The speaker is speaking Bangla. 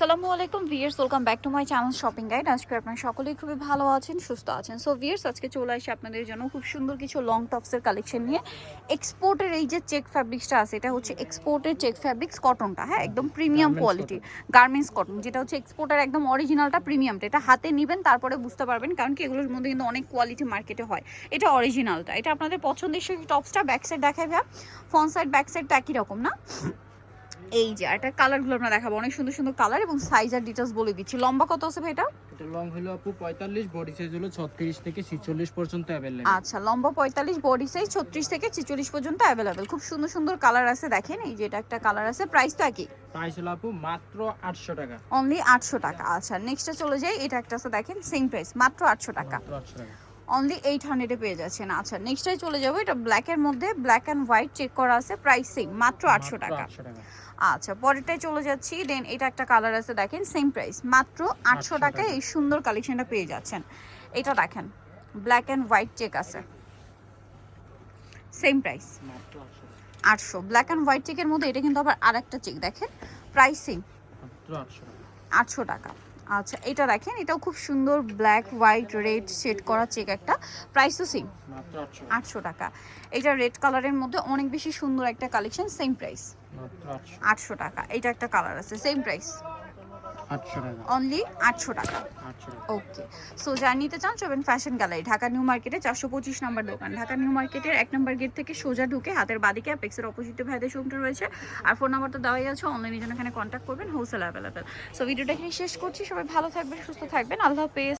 আসসালামু আলাইকুম viewers welcome back to my channel shopping guide. আজকে আপনারা সকলেই খুবই ভালো আছেন সুস্থ আছেন। সো ভিয়ার্স আজকে চলে আসি আপনাদের জন্য খুব সুন্দর কিছু লং টপসের কালেকশন নিয়ে। এক্সপোর্টের এই যে চেক ফ্যাব্রিক্সটা আছে এটা হচ্ছে এক্সপোর্টের চেক ফ্যাব্রিক্স কটনটা হ্যাঁ একদম প্রিমিয়াম কোয়ালিটি গার্মেন্টস কটন যেটা হচ্ছে এক্সপোর্টের একদম অরিজিনালটা প্রিমিয়ামটা এটা হাতে নেবেন তারপরে বুঝতে পারবেন কারণ কি এগুলোর মধ্যে কিন্তু অনেক কোয়ালিটি মার্কেটে হয়। এটা অরিজিনালটা এটা আপনাদের পছন্দের সেই টপসটা ব্যাক সাইড দেখাই ভাইয়া। ফ্রন্ট সাইড ব্যাক সাইডটা একই রকম না? এই যে এটা কালারগুলো আমরা দেখাবো। অনেক সুন্দর সুন্দর কালার এবং সাইজ আর ডিটেলস বলে দিচ্ছি। লম্বা কত আছে ভাই এটা? এটা লং হলো আপু পঁয়তাল্লিশ বডি সাইজ হলো ছত্রিশ থেকে ছিচল্লিশ পর্যন্ত অ্যাভেলেবল আচ্ছা লম্বা পঁয়তাল্লিশ বডি সাইজ ছত্রিশ থেকে ছেচল্লিশ পর্যন্ত অ্যাভেলেবেল খুব সুন্দর সুন্দর কালার আছে দেখেন। এই যে এটা একটা কালার আছে। প্রাইস তো একই? প্রাইস হলো আপু মাত্র আটশো টাকা। অনলি আটশো টাকা। আচ্ছা নেক্সটে চলে যাই। এটা একটা আছে দেখেন সেম প্রাইস মাত্র আটশো টাকা। মাত্র আটশো টাকা। অনলি এইট হান্ড্রেডে পেয়ে যাচ্ছেন। আচ্ছা নেক্সটে চলে যাব। এটা ব্ল্যাকের মধ্যে ব্ল্যাক অ্যান্ড হোয়াইট চেক করা আছে। প্রাইস সেম মাত্র আটশো টাকা। আচ্ছা পরেরটায় চলে যাচ্ছি। দেন এটা একটা কালার আছে দেখেন সেম প্রাইস মাত্র আটশো 800 টাকায় এই সুন্দর কালেকশনটা পেয়ে যাচ্ছেন। এটা দেখেন ব্ল্যাক অ্যান্ড হোয়াইট চেক আছে। সেম প্রাইস আটশো ব্ল্যাক অ্যান্ড হোয়াইট চেকের মধ্যে এটা কিন্তু আবার আরেকটা চেক দেখেন। প্রাইস আটশো টাকা। আচ্ছা এটা দেখেন এটাও খুব সুন্দর ব্ল্যাক হোয়াইট রেড শেড করা চেক একটা। প্রাইস তো সেম আটশো। টাকা। এটা রেড কালারের মধ্যে অনেক বেশি সুন্দর একটা কালেকশন সেম প্রাইস আটশো। টাকা। এটা একটা কালার আছে সেম প্রাইস অনলি আটশো টাকা। ওকে সো নিতে চান ফ্যাশন গ্যালারি ঢাকা নিউ মার্কেটে চারশো পঁচিশ নম্বর দোকান। ঢাকা নিউ মার্কেটের এক নম্বর গেট থেকে সোজা ঢুকে হাতের বাদিকে অ্যাপেক্সের অপোজিটে ভাইদের শোরুমটা রয়েছে। আর ফোন নাম্বার তো দেওয়াই আছে জন্য এখানে কন্ট্যাক্ট করবেন হোলসেল অ্যাভেলেবেল সো ভিডিওটা এখানে শেষ করছি। সবাই ভালো থাকবেন সুস্থ থাকবেন। আল্লাহ হাফেজ।